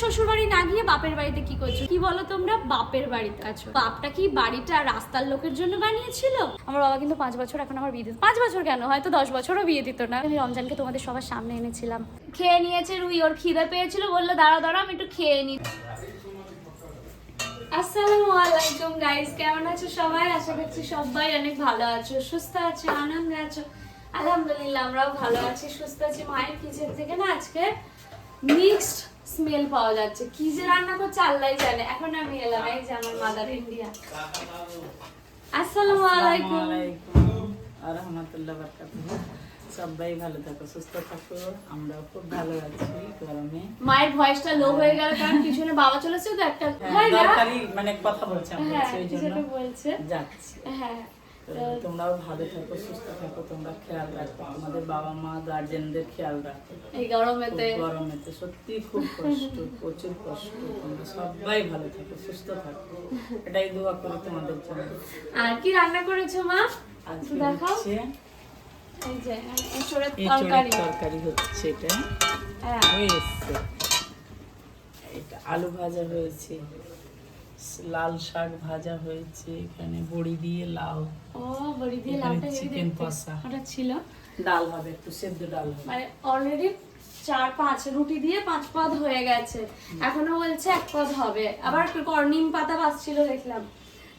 শ্বশুর বাড়ি না গিয়ে বাপের বাড়িতে কি করছ? কি বলো তোমরা? বাপের বাড়িতে আছো। বাপটা কি বাড়িটা রাস্তার লোকের জন্য বানিয়েছিল? আমার বাবা কিন্তু পাঁচ বছর এখন আমার বিয়ে দিত। পাঁচ বছর কেন? হয়তো দশ বছরও বিয়ে দিত না। আমি রমজানকে তোমাদের সবার সামনে এনেছিলাম। খেয়ে নিয়েছে রুই, ওর খিদে পেয়েছিল, বলল দাঁড়া দাঁড়া আমি একটু খেয়ে নি আসসালামু আলাইকুম গাইস কেমন আছো সবাই? আশা করছি সবাই অনেক ভালো আছো, সুস্থ আছো, আনন্দে আছো। আলহামদুলিল্লাহ, আমরাও ভালো আছি, সুস্থ আছি। মায়ের কিচেন থেকে না আজকে মিক্সড স্মেল পাওয়া যাচ্ছে। কি যে রান্না করছে আল্লাহ জানে। এখন আমি এলাম এই যে আমার মাদার ইন্ডিয়া আসসালামু আলাইকুম। রহমতুল্লাহ বারকাতুহু। সবাই ভালো থাকো সুস্থ থাকো। আমরাও খুব ভালো আছি গরমে। মায়ের ভয়েসটা লো হয়ে গেল কারণ পিছনে বাবা চলেছে তো একটা। হ্যাঁ, হয় দরকারি মানে কথা বলছি আমরা হ্যাঁ সেই জন্য। বলছে। যাচ্ছি। হ্যাঁ। তোমরাও ভালো থাকো সুস্থ থাকো তোমরা খেয়াল রাখো। তোমাদের বাবা মা গার্জেনদের খেয়াল রাখো। এই গরমেতে। খুব গরমেতে সত্যি খুব কষ্ট প্রচুর কষ্ট। তোমরা সবাই ভালো থাকো সুস্থ থাকো। এটাই দোয়া করি তোমাদের জন্য। আর কি রান্না করেছ মা? আজকে দেখাও। এই যে এঁচড়ের এঁচড়ের তরকারি। তরকারি হচ্ছে এটা। হয়ে। এসছে এটা আলু ভাজা হয়েছে। লাল শাক ভাজা হয়েছে এখানে বড়ি দিয়ে লাউ। ও বড়ি দিয়ে লাউটা দেখতে কষা। ওটা ছিল? ডাল হবে একটু সেদ্ধ ডাল মানে অলরেডি চার পাঁচ রুটি দিয়ে পাঁচ পদ হয়ে গেছে। এখনও বলছে এক পদ হবে। আবার কর- নিম পাতা বাজছিল দেখলাম।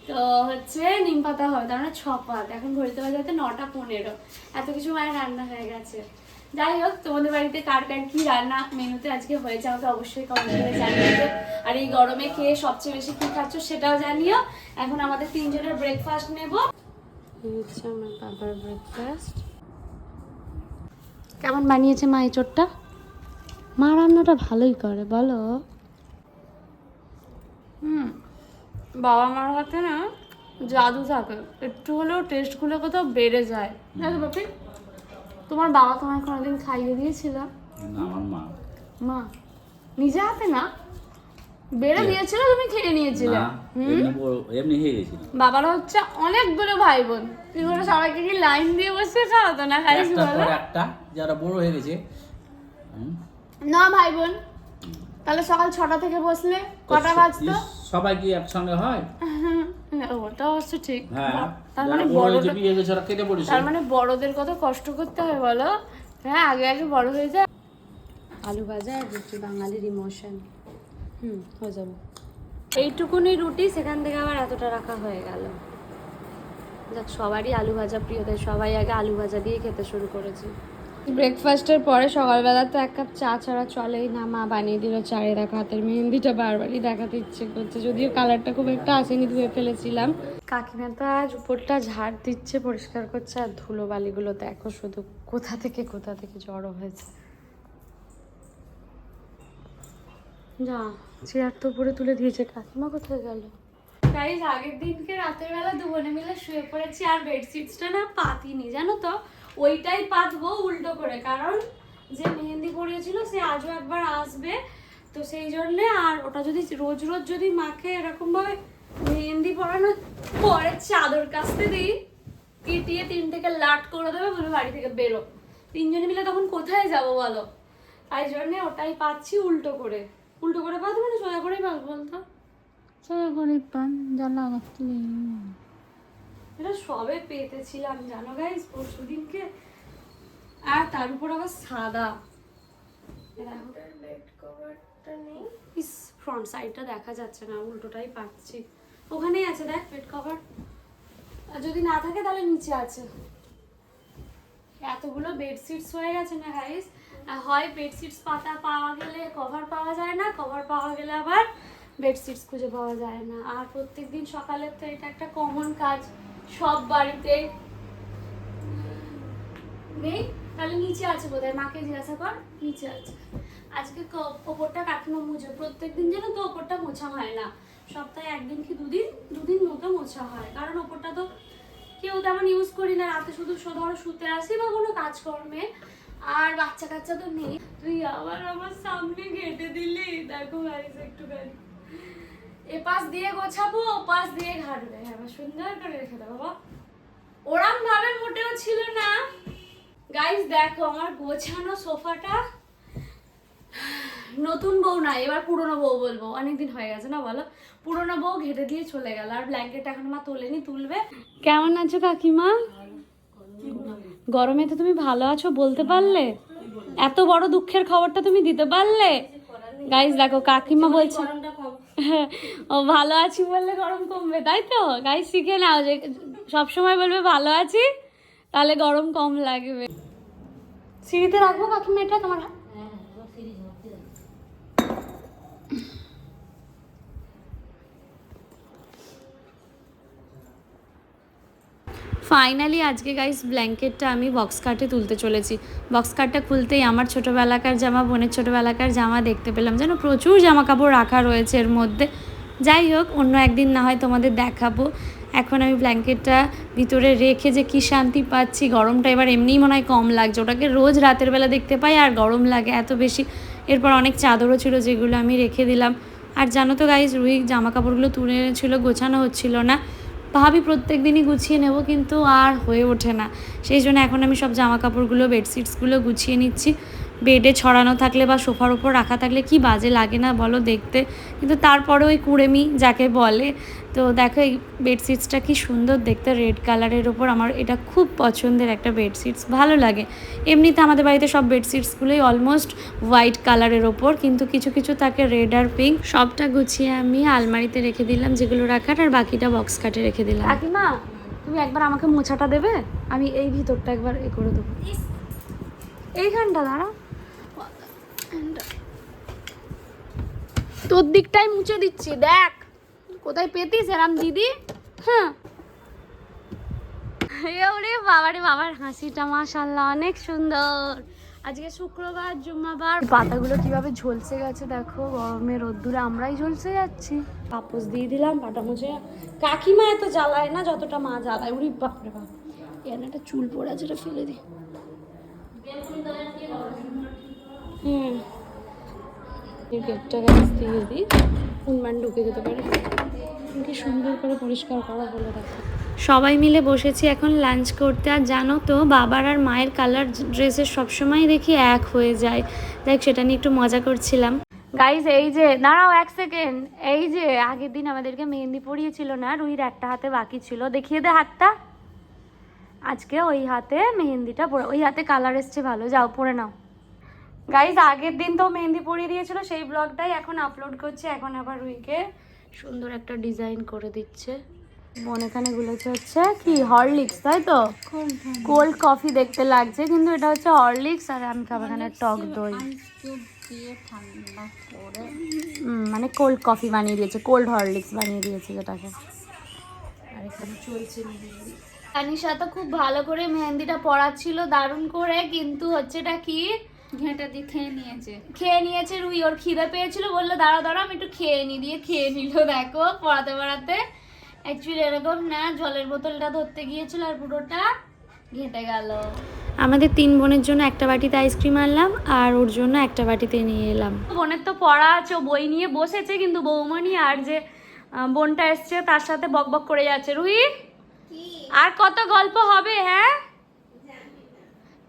তো হচ্ছে নিম পাতা হবে তার মানে ছ পাত এখন ঘড়িতে বাজে হয়তো নটা পনেরো। এত কিছু মায়ের রান্না হয়ে গেছে। যাই হোক তোমাদের বাড়িতে কার কার কি রান্না মেনুতে আজকে হয়েছে আমাকে অবশ্যই কমেন্ট করে জানিয়ে। আর এই গরমে খেয়ে সবচেয়ে বেশি কি খাচ্ছ সেটাও জানিও। এখন আমাদের তিনজনের ব্রেকফাস্ট নেব। হচ্ছে আমার বাবার ব্রেকফাস্ট কেমন বানিয়েছে মা এই চোরটা? মা রান্নাটা ভালোই করে বলো। হুম বাবা মার হাতে না জাদু থাকে। একটু হলেও টেস্টগুলো কোথাও বেড়ে যায়। দেখো বাপি। তোমার বাবা তোমায় কোনোদিন খাইয়ে দিয়েছিল। না আমার মা। মা? নিজে হাতে না? বেড়ে দিয়েছিল তুমি খেয়ে নিয়েছিলে। এমনি হয়ে গেছিল। বাবারা হচ্ছে অনেকগুলো ভাই বোন কি করে সবাইকে কি লাইন দিয়ে বসে খাওয়াতো না খাইস একটা বলো? একটা যারা বড় হয়ে গেছে। না ভাই বোন তাহলে সকাল ছটা থেকে বসলে কটা বাজতো? সবাই কি একসঙ্গে হয়? না, ওটা অবশ্য ঠিক। হ্যাঁ তার মানে বড়দের বিয়ে গেছে ওরা কেটে পড়েছে। তার মানে বড়দের কত কষ্ট করতে হয় বলো? হ্যাঁ আগে আগে বড় হয়ে যায় আলু ভাজা আর বাঙালির ইমোশন হুম হয়ে যাবে। এইটুকুনি রুটি সেখান থেকে আবার এতটা রাখা হয়ে গেল। যাক সবারই আলু ভাজা প্রিয় তাই সবাই আগে আলু ভাজা দিয়ে খেতে শুরু করেছে। ব্রেকফাস্টের পরে সকালবেলা তো এক কাপ চা ছাড়া চলেই না। মা বানিয়ে দিল চায়ে দেখা হাতের মেহেন্দিটা, বারবারই দেখাতে ইচ্ছে করছে। যদিও কালারটা খুব একটা আসেনি, ধুয়ে ফেলেছিলাম। কাকিমা তো আজ উপরটা ঝাড় দিচ্ছে, পরিষ্কার করছে। আর ধুলো বালিগুলো দেখো শুধু কোথা থেকে কোথা থেকে জড়ো হয়েছে। যা, চেয়ার তো উপরে তুলে দিয়েছে। কাকিমা কোথায় গেল? গাইজ আগের দিনকে রাতের বেলা দু বোনে মিলে শুয়ে পড়েছি। আর বেডশিটসটা না পাতিনি, জানো তো? ওইটাই পাতবো উল্টো করে, কারণ যে মেহেন্দি পরিয়েছিল সে আজও একবার আসবে, তো সেই জন্যে আর ওটা যদি রোজ রোজ যদি মাকে এরকমভাবে মেহেন্দি পরানোর পরে চাদর কাচতে দিই, পিটিয়ে তিন থেকে লাট করে দেবে, বলে বাড়ি থেকে বেরো। তিনজনে মিলে তখন কোথায় যাব বলো? তাই জন্যে ওটাই পাচ্ছি উল্টো করে। উল্টো করে পাতবো না, সোজা করেই পাবো বলতো? সোজা করে পান জ্বালা এটা সবে পেতেছিলাম, জানো গাইস পরশু দিনকে। আর তার উপর আবার সাদা। ইস ফ্রন্ট সাইডটা দেখা যাচ্ছে না, উল্টোটাই পাচ্ছি। ওখানেই আছে, দেখ বেড কভার আর যদি না থাকে, তাহলে নিচে আছে। এতগুলো বেডশিটস হয়ে গেছে না গাইস হয় বেডশিটস পাতা পাওয়া গেলে কভার পাওয়া যায় না কভার পাওয়া গেলে আবার বেডশিটস খুঁজে পাওয়া যায় না। আর প্রত্যেকদিন সকালে তো এটা একটা কমন কাজ। সব বাড়িতে নেই? তাহলে নিচে আছে বোধহয়। মাকে জিজ্ঞাসা কর, নিচে আছে। আজকে ওপরটা কাকিমা মুছে। প্রত্যেকদিন যেন তো ওপরটা মোছা হয় না। সপ্তাহে একদিন কি দুদিন? দুদিন মতো মোছা হয়। কারণ ওপরটা তো কেউ তেমন ইউজ করি না। রাতে শুধু ধরো শুতে আসি বা কোনো কাজকর্মে। আর বাচ্চা কাচ্চা তো নেই। তুই আবার আমার সামনে ঘেটে দিলি। দেখো গাইস একটুখানি। এ পাশ দিয়ে গোছাবো, ও পাশ দিয়ে ঘাটবে। হ্যাঁ সুন্দর করে রেখে বাবা। ওরম ভাবে মোটেও ছিল না। গাইস দেখো, আমার গোছানো সোফাটা নতুন বউ না এবার পুরনো বউ বলব। অনেকদিন হয়ে গেছে না বলো? পুরনো বউ ঘেটে দিয়ে চলে গেল, আর ব্ল্যাঙ্কেট এখন মা তোলেনি, তুলবে। কেমন আছো কাকিমা? গরমে তো তুমি ভালো আছো বলতে পারলে? এত বড় দুঃখের খবরটা তুমি দিতে পারলে? গাইজ দেখো, কাকিমা বলছে ও ভালো আছি বললে গরম কমবে, তাই তো? গাই শিখে নাও যে সবসময় বলবে ভালো আছি, তাহলে গরম কম লাগবে। সিঁড়িতে রাখব কাকিমা এটা, তোমার ফাইনালি আজকে গাইস ব্ল্যাঙ্কেটটা আমি বক্স কাটে তুলতে চলেছি। বক্স কাটটা খুলতেই আমার ছোটোবেলাকার জামা, বোনের ছোটোবেলাকার জামা দেখতে পেলাম। যেন প্রচুর জামা কাপড় রাখা রয়েছে এর মধ্যে। যাই হোক, অন্য একদিন না হয় তোমাদের দেখাবো। এখন আমি ব্ল্যাঙ্কেটটা ভিতরে রেখে যে কী শান্তি পাচ্ছি, গরমটা এবার এমনিই মনে হয় কম লাগছে। ওটাকে রোজ রাতের বেলা দেখতে পাই আর গরম লাগে এত বেশি। এরপর অনেক চাদরও ছিল যেগুলো আমি রেখে দিলাম। আর জানো তো গাইজ রুই জামা কাপড়গুলো তুলে এনেছিল, গোছানো হচ্ছিল না। ভাবি প্রত্যেক দিনই গুছিয়ে নেব, কিন্তু আর হয়ে ওঠে না। সেই জন্য এখন আমি সব জামা কাপড়গুলো বেডশিটসগুলো গুছিয়ে নিচ্ছি। বেডে ছড়ানো থাকলে বা সোফার ওপর রাখা থাকলে কি বাজে লাগে না বলো দেখতে। কিন্তু তারপরে ওই কুড়েমি যাকে বলে তো দেখো এই বেডশিটসটা কি সুন্দর দেখতে রেড কালারের ওপর আমার এটা খুব পছন্দের একটা বেডশিটস ভালো লাগে। এমনিতে আমাদের বাড়িতে সব বেডশিটসগুলোই অলমোস্ট হোয়াইট কালারের ওপর কিন্তু কিছু কিছু থাকে রেড আর পিঙ্ক সবটা গুছিয়ে আমি আলমারিতে রেখে দিলাম যেগুলো রাখার আর বাকিটা বক্স কাটে রেখে দিলাম। কাকিমা তুমি একবার আমাকে মোছাটা দেবে? আমি এই ভিতরটা একবার এ করে দেবো। এইখানটা দাঁড়া তোর দিকটাই মুছে দিচ্ছি, দেখ। কোথায় পেতিস এরাম দিদি? হ্যাঁ। ওরে বাবারে বাবার হাসিটা মাশাল্লাহ অনেক সুন্দর। আজকে শুক্রবার, জুম্মাবার। পাতাগুলো কীভাবে ঝলসে গেছে দেখো, গরমে রোদ্দুরে আমরাই ঝলসে যাচ্ছি। পাপোস দিয়ে দিলাম, পাটা মুছে। কাকিমা এত জ্বালায় না, যতটা মা জ্বালায় উড়ি বাপরে বাপ। এখানে একটা চুল পড়ে আছে ফেলে দিই হুম। গেটটা গাছ দিয়ে দিই। ঢুকে যেতে পারে। কি সুন্দর করে পরিষ্কার করা হলো দেখো। সবাই মিলে বসেছি এখন লাঞ্চ করতে। আর জানো তো বাবার আর মায়ের কালার ড্রেসের সবসময় দেখি এক হয়ে যায়। দেখ সেটা নিয়ে একটু মজা করছিলাম। গাইজ এই যে দাঁড়াও এক সেকেন্ড এই যে আগের দিন আমাদেরকে মেহেন্দি পরিয়েছিল না রুহির একটা হাতে বাকি ছিল। দেখিয়ে দে হাতটা। আজকে ওই হাতে মেহেন্দিটা পরে ওই হাতে কালার এসছে ভালো। যাও পরে নাও। গাইজ আগের দিন তো মেহেন্দি পরিয়ে দিয়েছিল সেই ব্লগটাই এখন আপলোড করছে এখন আবার রুইকে সুন্দর একটা ডিজাইন করে দিচ্ছে। বোন এখানে গুলেছে হচ্ছে কি হরলিক্স তাই তো? কোল্ড কফি দেখতে লাগছে কিন্তু এটা হচ্ছে হরলিক্স আর আমি খাব এখানে টক দই। মানে কোল্ড কফি বানিয়ে দিয়েছে কোল্ড হরলিক্স বানিয়ে দিয়েছে যেটাকে আর এখানে চলছে তানিশা তো খুব ভালো করে মেহেন্দিটা পড়াচ্ছিল দারুণ করে কিন্তু হচ্ছে এটা কি? ঘেঁটে দিয়ে খেয়ে নিয়েছে। খেয়ে নিয়েছে রুই ওর খিদে পেয়েছিল বলল দাঁড়া দাঁড়া আমি একটু খেয়ে নি দিয়ে খেয়ে নিল। দেখো পড়াতে পড়াতে। অ্যাকচুয়ালি এরকম না জলের বোতলটা ধরতে গিয়েছিল আর পুরোটা ঘেটে গেল। আমাদের তিন বোনের জন্য একটা বাটিতে আইসক্রিম আনলাম আর ওর জন্য একটা বাটিতে নিয়ে এলাম। বোনের তো পড়া আছে ও বই নিয়ে বসেছে কিন্তু বৌমনি আর যে বোনটা এসছে তার সাথে বকবক করে যাচ্ছে। রুহি আর কত গল্প হবে হ্যাঁ?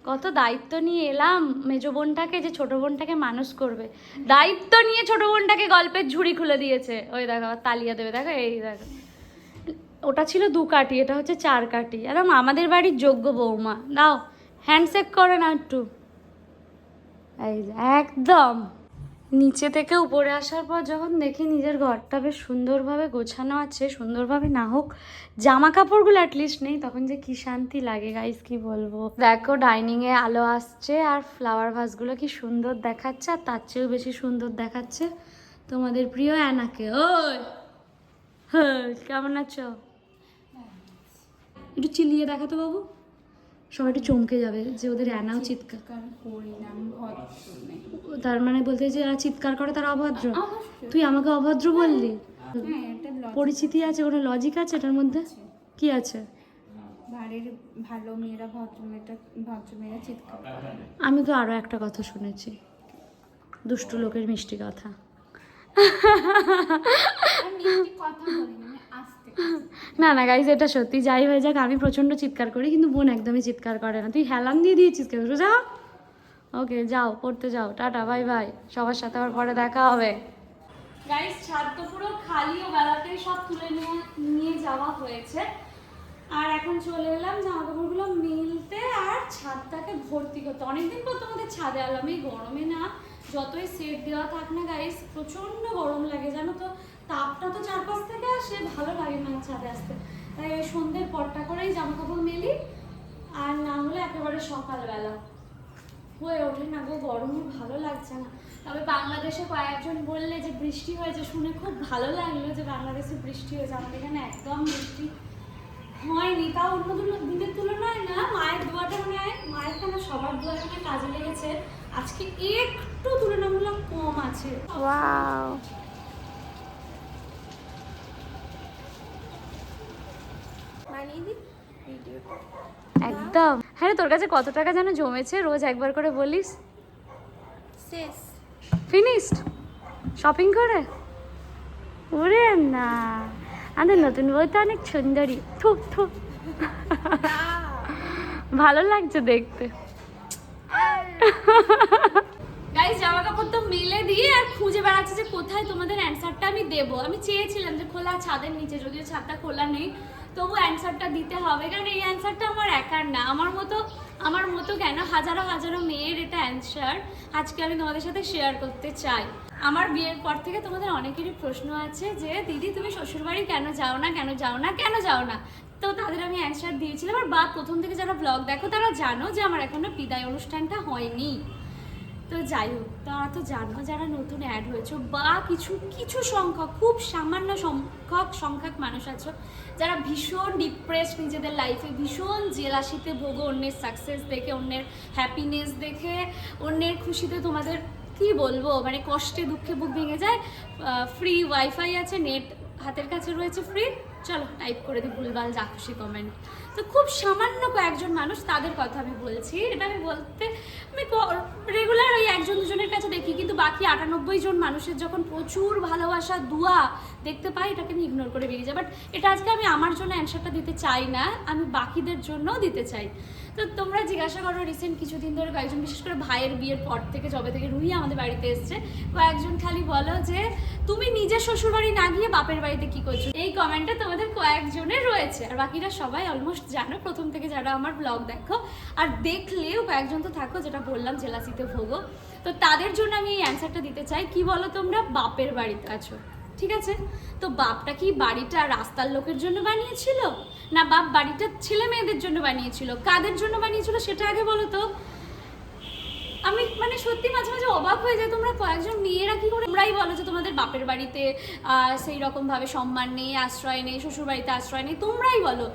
কত দায়িত্ব নিয়ে এলাম, মেজ বোনটাকে, যে ছোট বোনটাকে মানুষ করবে। দায়িত্ব নিয়ে ছোট বোনটাকে গল্পের ঝুড়ি খুলে দিয়েছে। ওই দেখো তালিয়া দেবে, দেখো, এই দেখো। ওটা ছিল দু কাটি এটা হচ্ছে চার কাটি একদম আমাদের বাড়ির যোগ্য বৌমা। দাও হ্যান্ডশেক করে না একটু। এই একদম। নিচে থেকে উপরে আসার পর যখন দেখি নিজের ঘরটা বেশ সুন্দরভাবে গোছানো আছে, সুন্দরভাবে না হোক জামা কাপড়গুলো অ্যাটলিস্ট নেই, তখন যে কি শান্তি লাগে গাইস কি বলব? দেখো ডাইনিংয়ে আলো আসছে আর ফ্লাওয়ার ভাসগুলো কি সুন্দর দেখাচ্ছে আর তার চেয়েও বেশি সুন্দর দেখাচ্ছে তোমাদের প্রিয় অ্যানাকে। হ্যাঁ কেমন আছো? একটু চিলিয়ে দেখাতো বাবু। সবাই একটু চমকে যাবে যে ওদের অ্যানাও চিৎকার তার মানে বলতে যে যারা চিৎকার করে তারা অভদ্র। তুই আমাকে অভদ্র বললি? হ্যাঁ পরিচিতি আছে কোনো লজিক আছে এটার মধ্যে? কি আছে? বাড়ির ভালো মেয়েরা ভদ্র মেয়েটা ভদ্র মেয়েরা চিৎকার আমি তো আরও একটা কথা শুনেছি। দুষ্টু লোকের মিষ্টি কথা। কথা না, না গাইজ এটা সত্যি। যাই হয়ে যাক আমি প্রচণ্ড চিৎকার করি কিন্তু বোন একদমই চিৎকার করে না। তুই হেলান দিয়ে দিয়েছিস সোজা? যাও ওকে যাও পড়তে যাও। টাটা বাই বাই সবার সাথে আবার পরে দেখা হবে। গাইজ ছাদ তো পুরো খালি ও বেলাতেই সব তুলে নিয়ে নিয়ে যাওয়া হয়েছে। আর এখন চলে এলাম জামা কাপড়গুলো মিলতে আর ছাদটাকে ভর্তি করতে। অনেকদিন পর তোমাদের ছাদে এলাম, এই গরমে না যতই সেট দেওয়া থাক না গাইস প্রচণ্ড গরম লাগে, জানো তো? তাপটা তো চারপাশ থেকে আসে, ভালো লাগে না ছাদে আসতে। তাই ওই সন্ধ্যের পরটা করেই জামা কাপড় মেলি, আর না হলে একেবারে সকালবেলা। হয়ে ওঠে না গো, গরমে ভালো লাগছে না। তবে বাংলাদেশে কয়েকজন বললে যে বৃষ্টি হয়েছে, শুনে খুব ভালো লাগল যে বাংলাদেশে বৃষ্টি হয়েছে। আমাদের এখানে একদম বৃষ্টি হয়নি তাও অন্য দিনের তুলনায় না মায়ের দোয়াটা মানে মায়ের কেন সবার দোয়াটা মানে কাজে লেগেছে। আজকে একটু তুলনামূলক কম আছে। ওয়াও। একদম। হ্যাঁ তোর কাছে কত টাকা যেন জমেছে রোজ একবার করে বলিস? শেষ। ফিনিশড শপিং করে? ওরে না। আমাদের নতুন বই তো অনেক সুন্দরী। থুক থুক ভালো লাগছে দেখতে। গাইস জামা কাপড় তো মেলে দিয়ে আর খুঁজে বেড়াচ্ছে যে কোথায় তোমাদের অ্যান্সারটা আমি দেবো। আমি চেয়েছিলাম যে খোলা ছাদের নিচে, যদিও ছাদটা খোলা নেই, তবু অ্যান্সারটা দিতে হবে। কারণ এই অ্যান্সারটা আমার একার না। আমার মতো আমার মতো কেন হাজারো হাজারো মেয়ের এটা অ্যান্সার আজকে আমি তোমাদের সাথে শেয়ার করতে চাই। আমার বিয়ের পর থেকে তোমাদের অনেকেরই প্রশ্ন আছে যে, দিদি, তুমি শ্বশুরবাড়ি কেন যাও না? কেন যাও না? কেন যাও না? তো তাদের আমি অ্যান্সার দিয়েছিলাম। আর বা প্রথম থেকে যারা ব্লগ দেখো, তারা জানো যে আমার এখনও বিদায় অনুষ্ঠানটা হয়নি। তো যাই হোক, তারা তো জানো যারা নতুন অ্যাড হয়েছে, বা কিছু কিছু সংখ্যক, খুব সামান্য সংখ্যক সংখ্যক মানুষ আছো, যারা ভীষণ ডিপ্রেস নিজেদের লাইফে ভীষণ জেলাসিতে ভোগো, অন্যের সাকসেস দেখে, অন্যের হ্যাপিনেস দেখে, অন্যের খুশিতে তোমাদের কি বলব? মানে কষ্টে, দুঃখে বুক ভেঙে যায়। ফ্রি ওয়াইফাই আছে নেট হাতের কাছে রয়েছে ফ্রি চলো টাইপ করে দিই ভুলভাল, যা খুশি কমেন্ট তো খুব সামান্য কয়েকজন মানুষ তাদের কথা আমি বলছি। এটা আমি বলতে, আমি রেগুলার ওই একজন, দুজনের কাছে দেখি, কিন্তু বাকি আটানব্বই জন মানুষের যখন প্রচুর ভালোবাসা, দুয়া দেখতে পাই, এটাকে আমি ইগনোর করে বেরিয়ে যাই। বাট এটা আজকে আমি আমার জন্য অ্যান্সারটা দিতে চাই না, আমি বাকিদের জন্যও দিতে চাই। তো তোমরা জিজ্ঞাসা করো রিসেন্ট কিছুদিন ধরে কয়েকজন, বিশেষ করে ভাইয়ের বিয়ের পর থেকে যবে থেকে রুহি আমাদের বাড়িতে এসছে। কয়েকজন খালি বলো যে, তুমি নিজের শ্বশুর বাড়ি না গিয়ে বাপের বাড়িতে কি করছ? এই কমেন্টটা তোমাদের কয়েকজনের রয়েছে। আর বাকিরা সবাই অলমোস্ট জানো, প্রথম থেকে যারা আমার ব্লগ দেখো। আর দেখলেও কয়েকজন তো থাকো, যেটা বললাম, জেলাসিতে ভোগো। তো তাদের জন্য আমি এই অ্যান্সারটা দিতে চাই। কি বলো তোমরা? বাপের বাড়িতে আছো। ঠিক আছে? তো বাপটা কি বাড়িটা রাস্তার লোকের জন্য বানিয়েছিল? না বাপ বাড়িটা ছেলে মেয়েদের জন্য বানিয়েছিল? কাদের জন্য বানিয়েছিল সেটা আগে বলো তো। আমি মানে সত্যি মাঝে মাঝে অবাক হয়ে যায় তোমরা কয়েকজন মেয়েরা কি করে তোমরাই বলো যে তোমাদের বাপের বাড়িতে সেই রকম ভাবে সম্মান নেই, আশ্রয় নেই শ্বশুর বাড়িতে আশ্রয় নেই, তোমরাই বলো।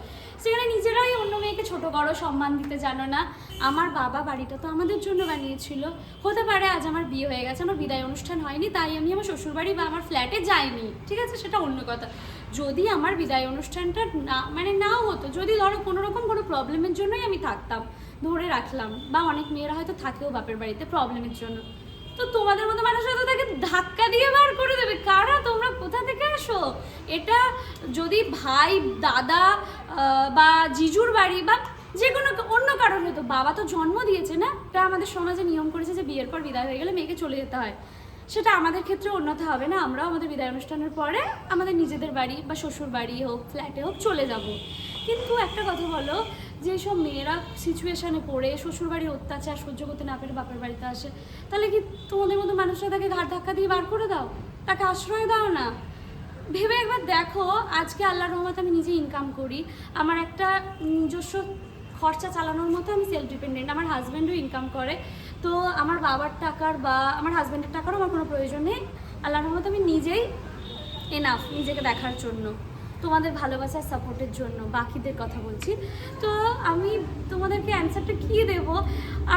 সেখানে নিজেরাই অন্য মেয়েকে ছোট বড় সম্মান দিতে জানো না। আমার বাবা বাড়িটা তো আমাদের জন্য বানিয়েছিল। হতে পারে আজ আমার বিয়ে হয়ে গেছে, আমার বিদায় অনুষ্ঠান হয়নি, তাই আমি আমার শ্বশুরবাড়ি বা আমার ফ্ল্যাটে যাইনি। ঠিক আছে? সেটা অন্য কথা। যদি আমার বিদায় অনুষ্ঠানটা না মানে নাও হতো, যদি ধরো কোনো রকম কোনো প্রবলেমের জন্যই আমি থাকতাম, ধরে রাখলাম, বা অনেক মেয়েরা হয়তো থাকেও বাপের বাড়িতে প্রবলেমের জন্য। তো তোমাদের মতো মানুষ হয়তো তাকে ধাক্কা দিয়ে বার করে দেবে। কারা? তোমরা কোথা থেকে আসো? এটা যদি ভাই, দাদা বা জিজুর বাড়ি বা যে কোনো অন্য কারণে হতো বাবা তো জন্ম দিয়েছে না? তা আমাদের সমাজে নিয়ম করেছে যে বিয়ের পর বিদায় হয়ে গেলে মেয়েকে চলে যেতে হয়। সেটা আমাদের ক্ষেত্রে অন্যথা হবে না। আমরাও আমাদের বিদায় অনুষ্ঠানের পরে আমাদের নিজেদের বাড়ি বা শ্বশুর বাড়ি হোক ফ্ল্যাটে হোক চলে যাব। কিন্তু একটা কথা বলো যে সব মেয়েরা সিচুয়েশানে পড়ে, শ্বশুর বাড়ির অত্যাচার সহ্য করতে না পেরে বাপের বাড়িতে আসে, তাহলে কি তোমাদের মতো মানুষরা তাকে ঘাট ধাক্কা দিয়ে বার করে দাও? তাকে আশ্রয় দাও না? ভেবে একবার দেখো, আজকে আল্লাহর রহমত আমি নিজে ইনকাম করি। আমার একটা নিজস্ব খরচা চালানোর মতো আমি সেলফ ডিপেন্ডেন্ট আমার হাজব্যান্ডও ইনকাম করে। তো আমার বাবার টাকার বা আমার হাজব্যান্ডের টাকারও আমার কোনো প্রয়োজন নেই। আল্লাহর রহমত আমি নিজেই এনাফ নিজেকে দেখার জন্য, তোমাদের ভালোবাসার সাপোর্টের জন্য, বাকিদের কথা বলছি। তো আমি তোমাদেরকে অ্যান্সারটা কী দেব?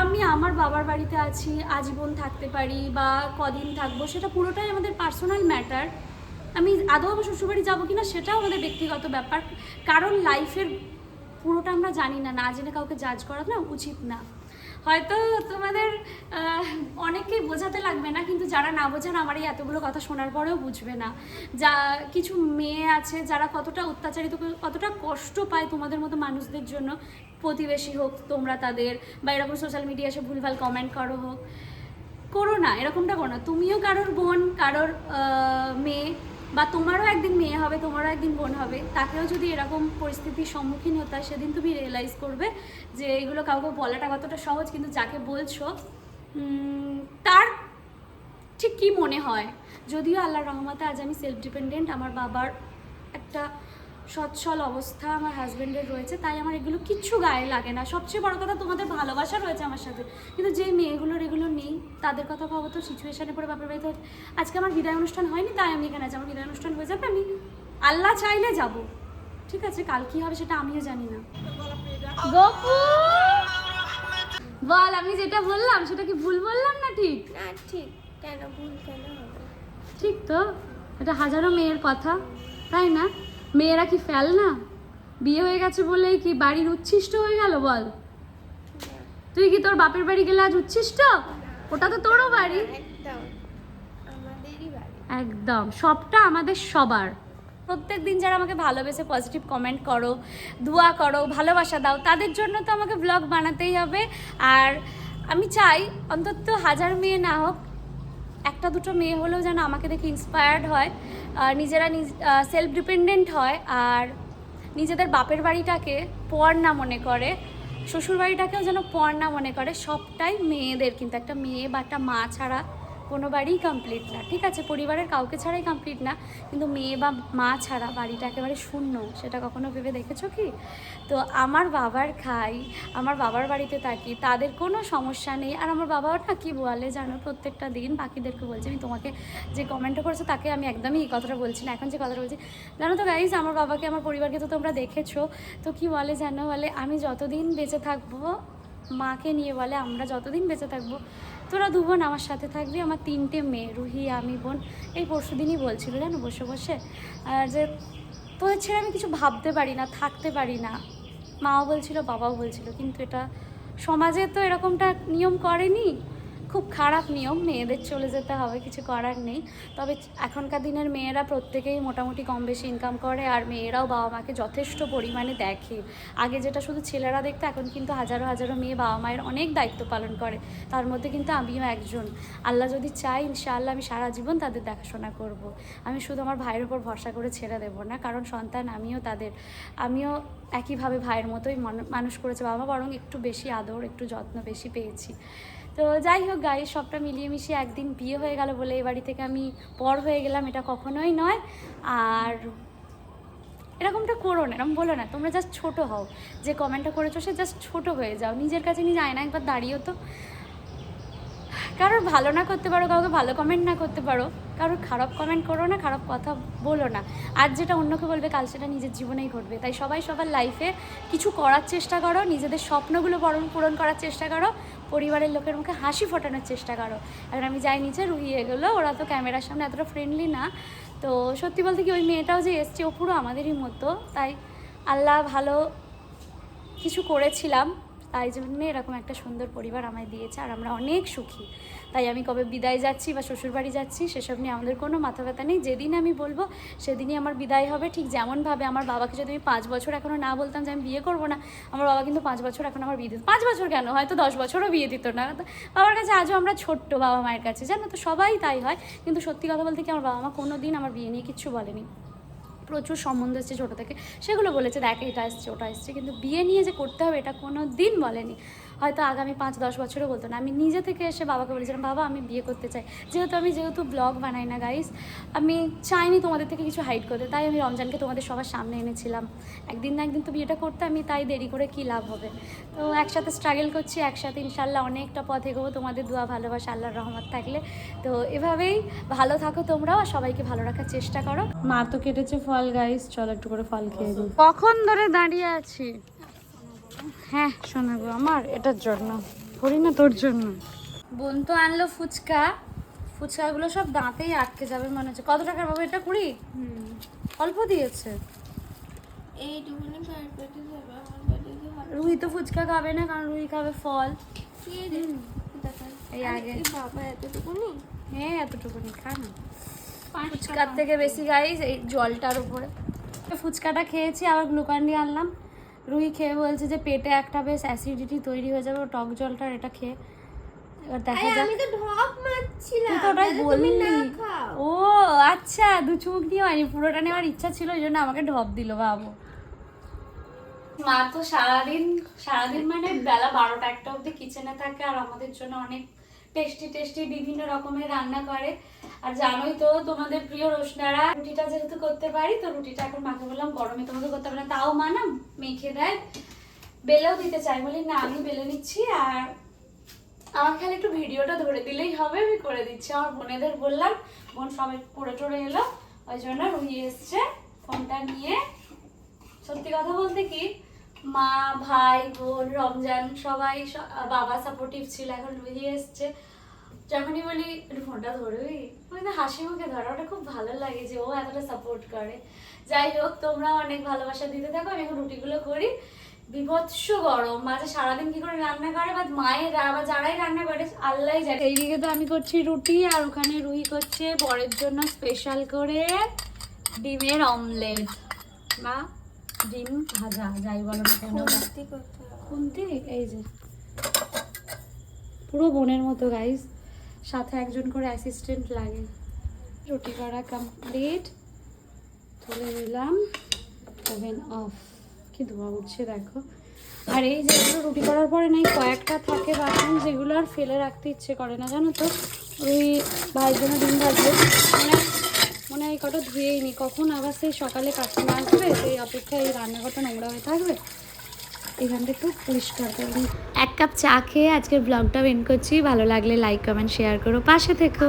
আমি আমার বাবার বাড়িতে আছি, আজীবন থাকতে পারি বা কদিন থাকব, সেটা পুরোটাই আমাদের পার্সোনাল ম্যাটার আমি আদৌ আমার শ্বশুরবাড়ি যাব কি না সেটাও আমাদের ব্যক্তিগত ব্যাপার। কারণ লাইফের পুরোটা আমরা জানি না না জেনে কাউকে জাজ করা না উচিত না। হয়তো তোমাদের অনেককেই বোঝাতে লাগবে না, কিন্তু যারা না বোঝেন আমার এই এতগুলো কথা শোনার পরেও বুঝবে না। যা, কিছু মেয়ে আছে যারা কতটা অত্যাচারিত, কতটা কষ্ট পায় তোমাদের মতো মানুষদের জন্য। প্রতিবেশী হোক, তোমরা তাদের, বা এরকম সোশ্যাল মিডিয়া এসে ভুলভাল কমেন্ট করো হোক। করো না, এরকমটা করো না। তুমিও কারোর বোন, কারোর মেয়ে বা তোমারও একদিন মেয়ে হবে, তোমারও একদিন বোন হবে, তাকেও যদি এরকম পরিস্থিতির সম্মুখীন হতে হয়, সেদিন তুমি রিয়েলাইজ করবে যে এগুলো কাউকে বলাটা কতটা সহজ, কিন্তু যাকে বলছো তার ঠিক কী মনে হয়? যদিও আল্লাহর রহমতে আজ আমি সেলফ ডিপেন্ডেন্ট আমার বাবার একটা সচ্ছল অবস্থা আমার হাজব্যান্ডের রয়েছে তাই আমার এগুলো কিচ্ছু গায়ে লাগে না। সবচেয়ে বড় কথা তোমাদের ভালোবাসা রয়েছে আমার সাথে। কিন্তু যে মেয়েগুলোর এগুলো নেই তাদের কথা ভাবো তো সিচুয়েশানে পড়ে বাপের বাড়িতে। আজকে আমার বিদায় অনুষ্ঠান হয়নি তাই আমি এখানে আছি। আমার বিদায় অনুষ্ঠান হয়ে যাবে আমি আল্লাহ চাইলে যাব। ঠিক আছে কাল কি হবে সেটা আমিও জানি না। গপু! বল আমি যেটা বললাম সেটা কি ভুল বললাম না ঠিক? না ঠিক। কেন ভুল কেন ঠিক তো? এটা হাজারো মেয়ের কথা তাই না? মেয়েরা কি ফেল না? বিয়ে হয়ে গেছে বলেই কি বাড়ির উচ্ছিষ্ট হয়ে গেল বল? তুই কি তোর বাপের বাড়ি গেলে আজ উচ্ছিষ্ট? ওটা তো তোরও বাড়ি। একদম বাড়ি। একদম সবটা আমাদের সবার। প্রত্যেক দিন যারা আমাকে ভালোবেসে পজিটিভ কমেন্ট করো দোয়া করো ভালোবাসা দাও তাদের জন্য তো আমাকে ব্লগ বানাতেই হবে। আর আমি চাই অন্তত হাজার মেয়ে না হোক একটা দুটো মেয়ে হলেও যেন আমাকে দেখে ইন্সপায়ার্ড হয়, আর নিজেরা নিজ সেলফ ডিপেন্ডেন্ট হয়, আর নিজেদের বাপের বাড়িটাকে পর না মনে করে, শ্বশুরবাড়িটাকেও যেন পর না মনে করে, সবটাই মেয়েদের। কিন্তু একটা মেয়ে বা একটা মা ছাড়া কোনো বাড়িই কমপ্লিট না। ঠিক আছে, পরিবারের কাউকে ছাড়াই কমপ্লিট না, কিন্তু মেয়ে বা মা ছাড়া বাড়িটা একেবারে শূন্য, সেটা কখনো ভেবে দেখেছ কি? তো আমার বাবার খাই, আমার বাবার বাড়িতে থাকি, তাদের কোনো সমস্যা নেই। আর আমার বাবাও না কি বলে জানো, প্রত্যেকটা দিন বাকিদেরকে বলছি, আমি তোমাকে যে কমেন্টটা করেছ, তাকে আমি একদমই এই কথাটা বলছি না। এখন যে কথাটা বলছি, জানো তো গাইজ আমার বাবাকে, আমার পরিবারকে তো তোমরা দেখেছ, তো কি বলে জানো বলে, আমি যতদিন বেঁচে থাকব, মাকে নিয়ে বলে আমরা যতদিন বেঁচে থাকব তোরা দু বোন আমার সাথে থাকবি, আমার তিনটে মেয়ে, রুহি, আমি বোন। এই পরশু দিনই বলছিল জানো বসে বসে। আর যে তোদের ছেড়ে আমি কিছু ভাবতে পারি না, থাকতে পারি না। মাও বলছিল, বাবাও বলছিল, কিন্তু এটা সমাজে তো এরকমটা নিয়ম করেনি। খুব খারাপ নিয়ম, মেয়েদের চলে যেতে হবে, কিছু করার নেই। তবে এখনকার দিনের মেয়েরা প্রত্যেকেই মোটামুটি কম বেশি ইনকাম করে, আর মেয়েরাও বাবা মাকে যথেষ্ট পরিমাণে দেখে। আগে যেটা শুধু ছেলেরা দেখতো, এখন কিন্তু হাজারো হাজারো মেয়ে বাবা মায়ের অনেক দায়িত্ব পালন করে। তার মধ্যে কিন্তু আমিও একজন। আল্লাহ যদি চাই ইনশাআল্লাহ আমি সারা জীবন তাদের দেখাশোনা করব। আমি শুধু আমার ভাইয়ের উপর ভরসা করে ছেড়ে দেবো না, কারণ সন্তান আমিও তাদের, আমিও একইভাবে ভাইয়ের মতোই মন- মানুষ করেছে বাবা বরং একটু বেশি আদর, একটু যত্ন বেশি পেয়েছি। তো যাই হোক গাড়ি সবটা মিলিয়ে মিশিয়ে একদিন বিয়ে হয়ে গেল বলে এই বাড়ি থেকে আমি পর হয়ে গেলাম, এটা কখনোই নয়। আর এরকমটা করো না, এরকম বলো না, তোমরা জাস্ট ছোটো হও। যে কমেন্টটা করেছ সে জাস্ট ছোটো হয়ে যাও, নিজের কাছে নিজে আয়না একবার দাঁড়িয়েও তো। কারোর ভালো না করতে পারো, কাউকে ভালো কমেন্ট না করতে পারো। কারোর খারাপ কমেন্ট করো না, খারাপ কথা বলো না। আর যেটা অন্যকে বলবে, কাল সেটা নিজের জীবনেই ঘটবে। তাই সবাই সবার লাইফে কিছু করার চেষ্টা করো, নিজেদের স্বপ্নগুলো পূরণ পূরণ করার চেষ্টা করো, পরিবারের লোকের মুখে হাসি ফোটানোর চেষ্টা করো। এখন আমি যাই নিচে, রুহি এগুলো, ওরা তো ক্যামেরার সামনে এতটা ফ্রেন্ডলি না। তো সত্যি বলতে কি, ওই মেয়েটাও যে এসছে, ও পুরো আমাদেরই মতো। তাই আল্লাহ ভালো কিছু করেছিলাম। তাই জন্য এরকম একটা সুন্দর পরিবার আমায় দিয়েছে আর আমরা অনেক সুখী। তাই আমি কবে বিদায় যাচ্ছি বা শ্বশুরবাড়ি যাচ্ছি সেসব নিয়ে আমাদের কোনো মাথা ব্যথা নেই। যেদিন আমি বলব সেদিনই আমার বিদায় হবে। ঠিক যেমনভাবে আমার বাবাকে যদি আমি পাঁচ বছর এখনও না বলতাম যে আমি বিয়ে করব না, আমার বাবা কিন্তু পাঁচ বছর এখন আমার বিয়ে দিত। পাঁচ বছর কেন? হয়তো দশ বছরও বিয়ে দিত না। বাবার কাছে আজও আমরা ছোট্ট বাবা মায়ের কাছে। জানো তো সবাই তাই হয়। কিন্তু সত্যি কথা বলতে কি আমার বাবা মা কোনো দিন আমার বিয়ে নিয়ে কিচ্ছু বলেনি। প্রচুর সম্বন্ধ এসছে ছোটো থেকে। সেগুলো বলেছে, দেখ, এটা এসছে, ওটা এসছে। কিন্তু বিয়ে নিয়ে যে করতে হবে, এটা কোনো দিন বলেনি। হয়তো আগামী পাঁচ দশ বছরও বলতো না। আমি নিজে থেকে এসে বাবাকে বলেছিলাম বাবা আমি বিয়ে করতে চাই। যেহেতু আমি যেহেতু ব্লগ বানাই না গাইস আমি চাইনি তোমাদের থেকে কিছু হাইড করতে। তাই আমি রমজানকে তোমাদের সবার সামনে এনেছিলাম। একদিন না একদিন তো বিয়েটা করতে আমি তাই দেরি করে কী লাভ হবে? তো একসাথে স্ট্রাগল করছি একসাথে ইনশাল্লাহ অনেকটা পথ এগোবো। তোমাদের দোয়া ভালোবাসা আল্লাহর রহমত থাকলে। তো এভাবেই ভালো থাকো তোমরাও আর সবাইকে ভালো রাখার চেষ্টা করো। মা তো কেটেছে ফল গাইস চলো একটু করে ফল খেয়ে দিই কখন ধরে দাঁড়িয়ে আছি? হ্যাঁ শোনাবো আমার এটার জন্য। করি না তোর জন্য। বোন তো আনলো ফুচকা। ফুচকাগুলো সব দাঁতেই আটকে যাবে মনে হচ্ছে। কত টাকার বাবু এটা কুড়ি? অল্প দিয়েছে। পেটে তো ফুচকা খাবে না কারণ রুহি খাবে ফল। এই আগে। বাবা এতটুকুনি? হ্যাঁ এতটুকুনি খা না। ফুচকার থেকে বেশি গাইস এই জলটার উপরে। ফুচকাটা খেয়েছি আবার গ্লুকান ডি আনলাম। রুই খেয়ে বলছে যে পেটে একটা বেশ অ্যাসিডিটি তৈরি হয়ে যাবে ও টক জলটার এটা খেয়ে। এবার দেখা যাক। আমি তো ঢপ মারছিলাম তুই তো ওটাই বললি। ও আচ্ছা দু চুমুক দিয়ে হয়নি পুরোটা নেওয়ার ইচ্ছা ছিল ওই জন্য আমাকে ঢপ দিল বাবু। মা তো সারাদিন সারাদিন মানে বেলা বারোটা একটা অবধি কিচেনে থাকে আর আমাদের জন্য অনেক টেস্টি টেস্টি বিভিন্ন রকমের রান্না করে। আর জানোই তো তোমাদের প্রিয় রোশনারা, রুটিটা যেহেতু করতে পারি, তো রুটিটা এখন মাকে বললাম, গরমে তোমাকে করতে পারে তাও মা না মেখে দেয়। বেলেও দিতে চাই, বলি, না, আমি বেলে নিচ্ছি, আর আমার খালি একটু ভিডিওটা ধরে দিলেই হবে, আমি করে দিচ্ছি। আমার বোনেদের বললাম, বোন সবাই পড়ে টড়ে এলো, ওই জন্য রুই এসছে ফোনটা নিয়ে। সত্যি কথা বলতে কি, মা, ভাই, বোন, রমজান সবাই বাবা সাপোর্টিভ ছিল, এখন রুই এসছে। যখনই বলি একটু ফোনটা ধরবি ওই না হাসি মুখে ধরা ওটা খুব ভালো লাগে যে ও এতটা সাপোর্ট করে। যাই হোক তোমরা অনেক ভালোবাসা দিতে থাকো আমি এখন রুটিগুলো করি। বিভৎস গরম মাঝে সারাদিন কি করে রান্না করে বা মায়ের বা যারাই রান্না করে আল্লাহ জানে। এইদিকে তো আমি করছি রুটি আর ওখানে রুই করছে বরের জন্য স্পেশাল করে ডিমের অমলেট বা ডিম ভাজা যাই বলো না কেন। করতে এই যে। পুরো বোনের মতো গাইস সাথে একজন করে অ্যাসিস্ট্যান্ট লাগে। রুটি করা কমপ্লিট তুলে দিলাম ওভেন অফ কি ধোয়া উঠছে দেখো। আর এই যেগুলো রুটি করার পরে নেই, কয়েকটা থাকে বাসন, যেগুলো আর ফেলে রাখতে ইচ্ছে করে না, জানো তো? ওই ভাইয়ের জন্য ডিম ভাজবো। মানে মনে হয় কটা ধুয়েই নি। কখন আবার সেই সকালে কাস্টমার আসবে, সেই অপেক্ষায় এই রান্নাঘরটা নোংরা হয়ে থাকবে? এখানটা একটু পরিষ্কার করি এক কাপ চা খেয়ে আজকের ব্লগটা এন্ড করছি। ভালো লাগলে লাইক কমেন্ট শেয়ার করো। পাশে থেকো।